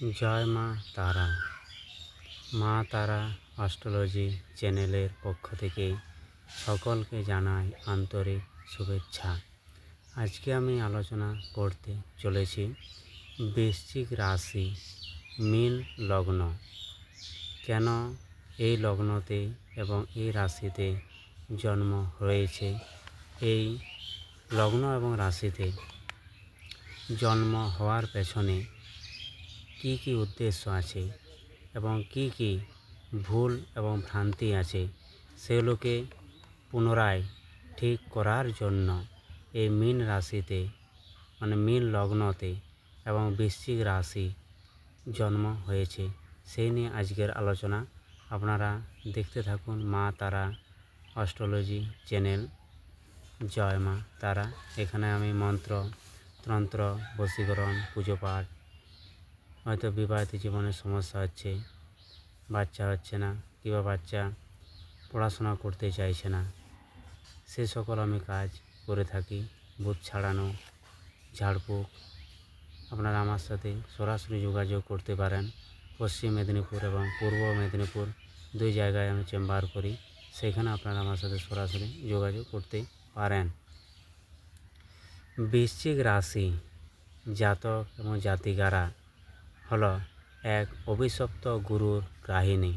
জয় মা তারা। মা তারা অস্ট্রোলজি চ্যানেলের পক্ষ থেকে সকলকে জানাই আন্তরিক শুভেচ্ছা। আজকে আমি আলোচনা করতে চলেছি বৃশ্চিক রাশি মীন লগ্ন। কেন এই লগ্নতে এবং এই রাশিতে জন্ম হয়েছে? এই লগ্ন এবং রাশিতে জন্ম হওয়ার পেছনে কি কি উদ্দেশ্য আছে এবং কি কি ভুল এবং ভ্রান্তি আছে সেগুলোকে পুনরায় ঠিক করার জন্য এই মীন রাশিতে মানে মীন লগ্নতে এবং বৃশ্চিক রাশি জন্ম হয়েছে। সেই নিয়ে আজকের আলোচনা আপনারা দেখতে থাকুন মা তারা অস্ট্রোলজি চ্যানেল। জয় মা তারা। এখানে আমি মন্ত্র, তন্ত্র, বশীকরণ, পুজো পাঠ হয়তো বিবাহিত জীবনে সমস্যা হচ্ছে, বাচ্চা হচ্ছে না কিংবা বাচ্চা পড়াশোনা করতে চাইছে না। সে সকল আমি কাজ করে থাকি ভূত ছাড়ানো, ঝাড়ফুঁক। আপনারা আমার সাথে সরাসরি যোগাযোগ করতে পারেন। পশ্চিম মেদিনীপুর এবং পূর্ব মেদিনীপুর দুই জায়গায় আমি চেম্বার করি। সেখানে আপনারা আমার সাথে সরাসরি যোগাযোগ করতে পারেন। বৃশ্চিক রাশি, জাতক এবং জাতিকারা হলো এক অভিশপ্ত গুরুর কাহিনী।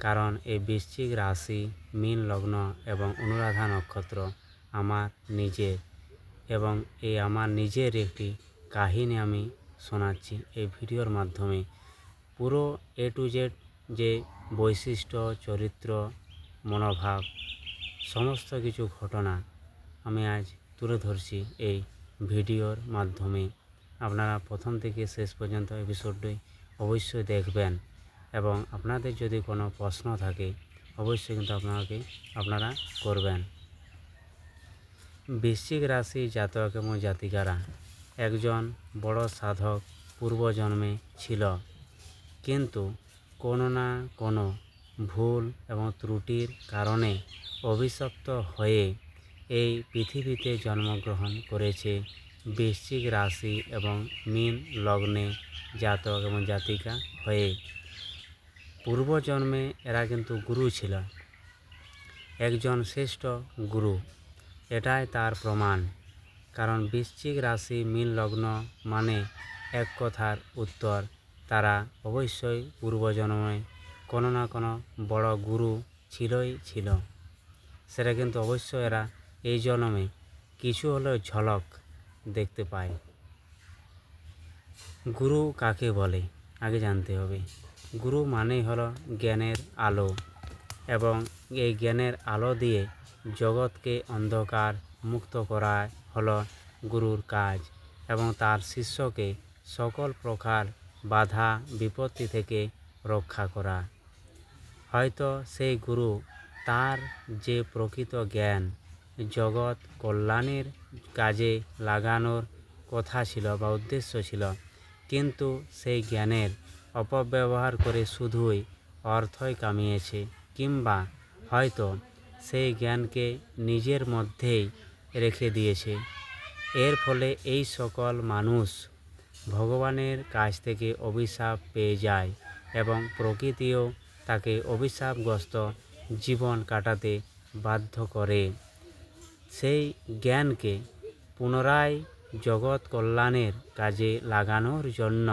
কারণ এই বৃশ্চিক রাশি, মীন লগ্ন এবং অনুরাধা নক্ষত্র আমার নিজের এবং এই আমার নিজের একটি কাহিনী আমি শোনাচ্ছি এই ভিডিওর মাধ্যমে। পুরো এ টু জেড যে বৈশিষ্ট্য, চরিত্র, মনোভাব, সমস্ত কিছু ঘটনা আমি আজ তুলে ধরছি এই ভিডিওর মাধ্যমে। আপনারা প্রথম থেকে শেষ পর্যন্ত এপিসোডটি অবশ্যই দেখবেন এবং আপনাদের যদি কোনো প্রশ্ন থাকে, অবশ্যই কিন্তু আপনাকে, আপনারা করবেন। বৃশ্চিক রাশি জাতক এবং জাতিকারা, একজন বড় সাধক পূর্বজন্মে ছিল, কিন্তু কোনো না কোনো ভুল এবং ত্রুটির কারণে অভিশপ্ত হয়ে এই পৃথিবীতে জন্মগ্রহণ করেছে। বৃশ্চিক রাশি এবং মীন লগ্নে জাতক এবং জাতিকা হয়ে পূর্বজন্মে এরা কিন্তু গুরু ছিল। একজন শ্রেষ্ঠ গুরু, এটাই তার প্রমাণ। কারণ বৃশ্চিক রাশি মীন লগ্ন মানে এক কথার উত্তর। তারা অবশ্যই পূর্বজন্মে কোনো না কোনো বড় গুরু ছিলই ছিল। সেটা কিন্তু অবশ্যই এরা এই জন্মে কিছু হলেও ঝলক। দেখতে পায়। গুরু কাকে বলে? আগে জানতে হবে। গুরু মানেই হলো জ্ঞানের আলো এবং এই জ্ঞানের আলো দিয়ে জগৎকে অন্ধকার মুক্ত করা হলো গুরুর কাজ এবং তার শিষ্যকে সকল প্রকার বাধা, বিপত্তি থেকে রক্ষা করা। হয়তো সেই গুরু তার যে প্রকৃত জ্ঞান জগৎ কল্যাণের কাজে লাগানোর কথা ছিল বা উদ্দেশ্য ছিল। কিন্তু সেই জ্ঞানের অপব্যবহার করে শুধুই অর্থই কামিয়েছে কিংবা হয়তো সেই জ্ঞানকে নিজের মধ্যেই রেখে দিয়েছে। এর ফলে এই সকল মানুষ ভগবানের কাছ থেকে অভিশাপ পেয়ে যায় এবং প্রকৃতিও তাকে অভিশাপগ্রস্ত জীবন কাটাতে বাধ্য করে। সেই জ্ঞানকে পুনরায় জগৎ কল্যাণের কাজে লাগানোর জন্য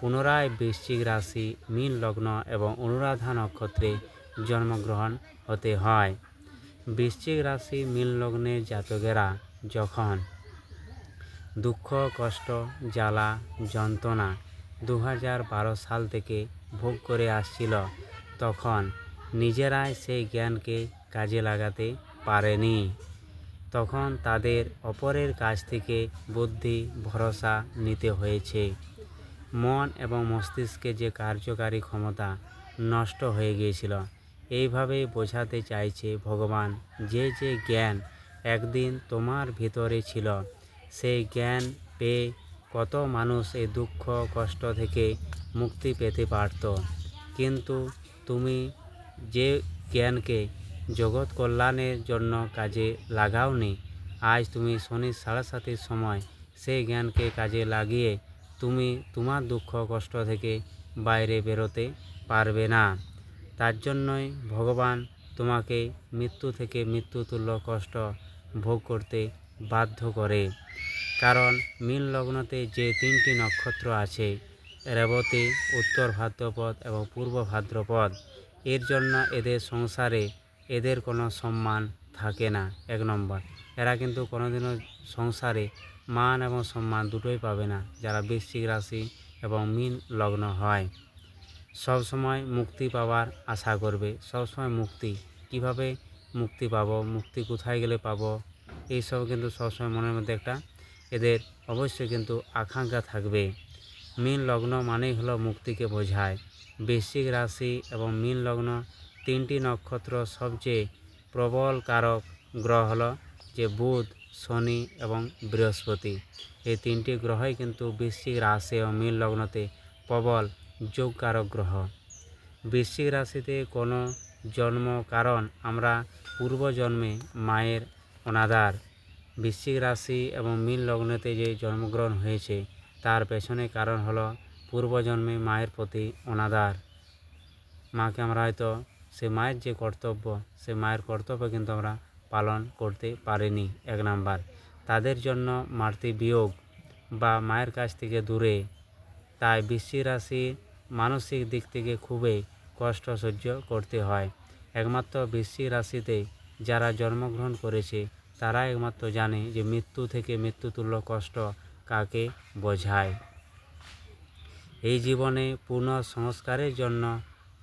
পুনরায় বৃশ্চিক রাশি, মীন লগ্ন এবং অনুরাধা নক্ষত্রে জন্মগ্রহণ হতে হয়। বৃশ্চিক রাশি, মীন লগ্নের জাতকেরা যখন দুঃখ, কষ্ট, জ্বালা, যন্ত্রণা দু হাজার বারো সাল থেকে ভোগ করে আসছিল, তখন নিজেরাই সেই জ্ঞানকে কাজে লাগাতে পারেনি। তখন তাদের অপরের কাছ থেকে বুদ্ধি, ভরসা নিতে হয়েছে। মন এবং মস্তিষ্কে যে কার্যকারী ক্ষমতা নষ্ট হয়ে গিয়েছিল, এইভাবেই বোঝাতে চাইছে ভগবান যে যে জ্ঞান একদিন তোমার ভিতরে ছিল, সেই জ্ঞান পেয়ে কত মানুষ এই দুঃখ, কষ্ট থেকে মুক্তি পেতে পারত। কিন্তু তুমি যে জ্ঞানকে জগৎ কল্যাণের জন্য কাজে লাগাওনি আজ তুমি শনির সাড়ে সাতির সময় সেই জ্ঞানকে কাজে লাগিয়ে তুমি তোমার দুঃখ কষ্ট থেকে বাইরে বেরোতে পারবে না। তার জন্যই ভগবান তোমাকে মৃত্যু থেকে মৃত্যুতুল্য কষ্ট ভোগ করতে বাধ্য করে। কারণ মীন লগ্নতে যে তিনটি নক্ষত্র আছে, রেবতী, উত্তর ভাদ্রপদ এবং পূর্ব ভাদ্রপদ, এর জন্য এদের সংসারে এদের কোনো সম্মান থাকে না। এক নম্বর, এরা কিন্তু কোনোদিনও সংসারে মান এবং সম্মান দুটোই পাবে না, যারা বৃশ্চিক রাশি এবং মীন লগ্ন হয়। সব সময় মুক্তি পাওয়ার আশা করবে। সব সময় মুক্তি, কীভাবে মুক্তি পাবো, মুক্তি কোথায় গেলে পাবো, এইসব কিন্তু সবসময় মনের মধ্যে একটা এদের অবশ্যই কিন্তু আকাঙ্ক্ষা থাকবে। মীন লগ্ন মানেই হলো মুক্তিকে বোঝায়। বৃশ্চিক রাশি এবং মীন লগ্ন তিনটি নক্ষত্র সবচেয়ে প্রবল কারক গ্রহ হলো যে বুধ, শনি এবং বৃহস্পতি। এই তিনটি গ্রহই কিন্তু বৃশ্চিক রাশি এবং মীন লগ্নতে প্রবল যোগকারক গ্রহ। বৃশ্চিক রাশিতে কোনো জন্ম কারণ আমরা পূর্বজন্মে মায়ের অনাদার। বৃশ্চিক রাশি এবং মীন লগ্নতে যে জন্মগ্রহণ হয়েছে, তার পেছনে কারণ হলো পূর্বজন্মে মায়ের প্রতি অনাদার। মাকে আমরা হয়তো সে মায়ের যে কর্তব্য, সে মায়ের কর্তব্য কিন্তু আমরা পালন করতে পারিনি, এক নাম্বার। তাদের জন্য মাতৃ বিয়োগ বা মায়ের কাছ থেকে দূরে। তাই বৃশ্চিক রাশি মানসিক দিক থেকে খুবই কষ্ট সহ্য করতে হয়। একমাত্র বৃশ্চিক রাশিতে যারা জন্মগ্রহণ করেছে তারা একমাত্র জানে যে মৃত্যু থেকে মৃত্যুতুল্য কষ্ট কাকে বোঝায়। এই জীবনে পূর্ণ সংস্কারের জন্য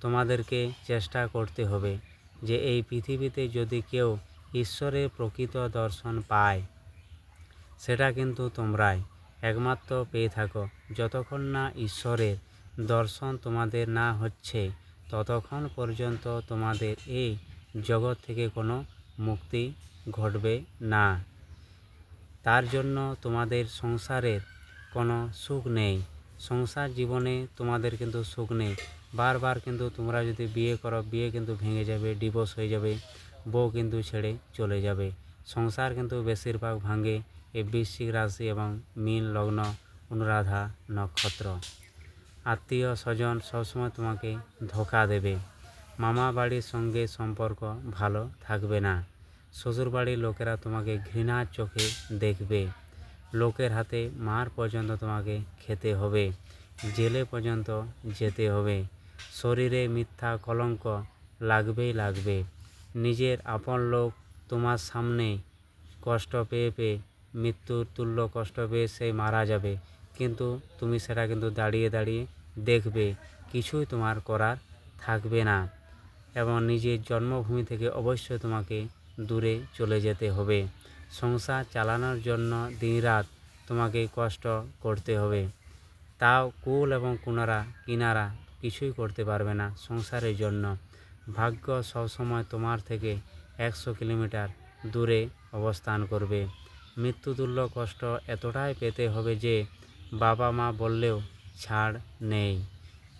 তোমাদেরকে চেষ্টা করতে হবে যে এই পৃথিবীতে যদি কেউ ঈশ্বরের প্রকৃত দর্শন পায়, সেটা কিন্তু তোমরাই একমাত্র পেয়ে থাকো। যতক্ষণ না ঈশ্বরের দর্শন তোমাদের না হচ্ছে, ততক্ষণ পর্যন্ত তোমাদের এই জগৎ থেকে কোনো মুক্তি ঘটবে না। তার জন্য তোমাদের সংসারের কোনো সুখ নেই। সংসার জীবনে তোমাদের কিন্তু সুখ নেই। বারবার কিন্তু তোমরা যদি বিয়ে করো, বিয়ে কিন্তু ভেঙে যাবে ডিভোর্স হয়ে যাবে, বউ কিন্তু ছেড়ে চলে যাবে। সংসার কিন্তু বেশিরভাগ ভাঙে এই বৃশ্চিক রাশি এবং মীন লগ্ন অনুরাধা নক্ষত্র। আত্মীয় স্বজন সবসময় তোমাকে ধোকা দেবে। মামা বাড়ির সঙ্গে সম্পর্ক ভালো থাকবে না। শ্বশুরবাড়ির লোকেরা তোমাকে ঘৃণার চোখে দেখবে। লোকের হাতে মার পর্যন্ত তোমাকে খেতে হবে। জেলে পর্যন্ত যেতে হবে। শরীরে মিথ্যা কলঙ্ক লাগবেই লাগবে। নিজের আপন লোক তোমার সামনে কষ্ট পেয়ে পেয়ে, মৃত্যুর তুল্য কষ্ট পেয়ে সে মারা যাবে। কিন্তু তুমি সেটা কিন্তু দাঁড়িয়ে দাঁড়িয়ে দেখবে, কিছুই তোমার করার থাকবে না। এবং নিজের জন্মভূমি থেকে অবশ্যই তোমাকে দূরে চলে যেতে হবে। সংসার চালানোর জন্য দিনরাত তোমাকে কষ্ট করতে হবে। তাও কুল এবং কুনারা, কিনারা কিছুই করতে পারবে না সংসারের জন্য। ভাগ্য সবসময় তোমার থেকে একশো কিলোমিটার দূরে অবস্থান করবে। মৃত্যুতুল্য কষ্ট এতটাই পেতে হবে যে বাবা মা বললেও ছাড় নেই।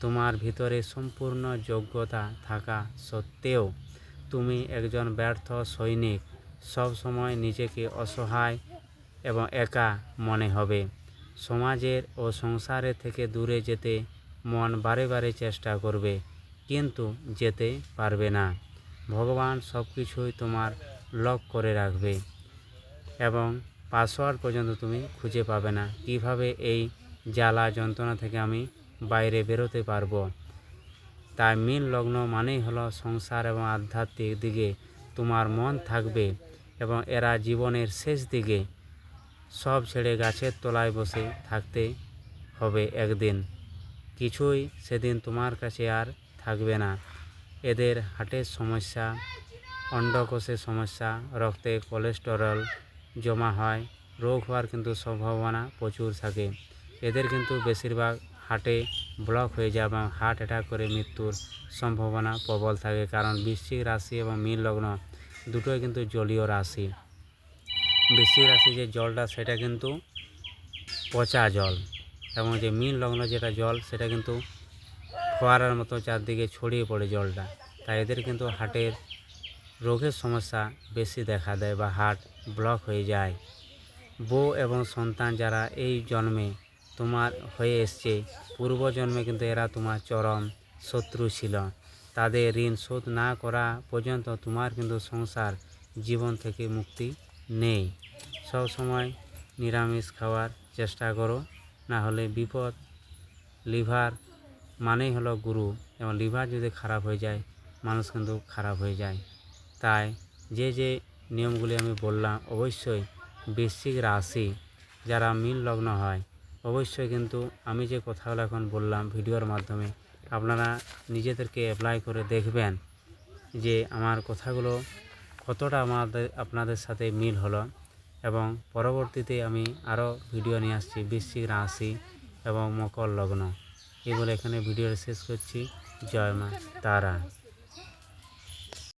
তোমার ভিতরে সম্পূর্ণ যোগ্যতা থাকা সত্ত্বেও তুমি একজন ব্যর্থ সৈনিক। সব সময় নিজেকে অসহায় এবং একা মনে হবে। সমাজের ও সংসারের থেকে দূরে যেতে মন বারে বারে চেষ্টা করবে, কিন্তু যেতে পারবে না। ভগবান সব কিছুই তোমার লক করে রাখবে এবং পাসওয়ার্ড পর্যন্ত তুমি খুঁজে পাবে না। কীভাবে এই জ্বালা যন্ত্রণা থেকে আমি বাইরে বেরোতে পারব? তাই মীন লগ্ন মানেই হলো সংসার এবং আধ্যাত্মিক দিকে তোমার মন থাকবে এবং এরা জীবনের শেষ দিকে সব ছেড়ে গাছের তলায় বসে থাকতে হবে একদিন। কিছুই সেদিন তোমার কাছে আর থাকবে না। এদের হার্টের সমস্যা, অন্ডকোষের সমস্যা, রক্তে কোলেস্টেরল জমা হয়, রোগ হওয়ার কিন্তু সম্ভাবনা প্রচুর থাকে। এদের কিন্তু বেশিরভাগ হার্টে ব্লক হয়ে যায় এবং হার্ট অ্যাটাক করে মৃত্যুর সম্ভাবনা প্রবল থাকে কারণ বৃশ্চিক রাশি এবং মীন লগ্ন দুটোই কিন্তু জলীয় রাশি। বৃশ্চিক রাশি যে জলটা সেটা কিন্তু পচা জল। এবং যে মিন লগ্ন যেটা জল, সেটা কিন্তু ফোয়ারার মতো চারদিকে ছড়িয়ে পড়ে জলটা। তাই এদের কিন্তু হার্টের রোগের সমস্যা বেশি দেখা দেয় বা হার্ট ব্লক হয়ে যায়। বউ এবং সন্তান যারা এই জন্মে তোমার হয়ে এসছে পূর্বজন্মে কিন্তু এরা তোমার চরম শত্রু ছিল। তাদের ঋণ শোধ না করা পর্যন্ত তোমার কিন্তু সংসার, জীবন থেকে মুক্তি নেই। সব সময় নিরামিষ খাওয়ার চেষ্টা করো। না হলে বিপদ, লিভার মানেই হলো গুরু। এবং লিভার যদি খারাপ হয়ে যায়, মানুষ কিন্তু খারাপ হয়ে যায়। তাই যে যে নিয়মগুলি আমি বললাম, অবশ্যই বৃশ্চিক রাশি যারা মিল লগ্ন হয়, অবশ্যই কিন্তু আমি যে কথাগুলো এখন বললাম ভিডিওর মাধ্যমে, আপনারা নিজেদেরকে অ্যাপ্লাই করে দেখবেন যে আমার কথাগুলো কতটা আমাদের, আপনাদের সাথে মিল হলো। এবং পরবর্তীতে আমি আরও ভিডিও নিয়ে আসছি, বৃশ্চিক রাশি এবং মকর লগ্ন। এই বলে এখানে ভিডিও শেষ করছি। জয় মা, তারা।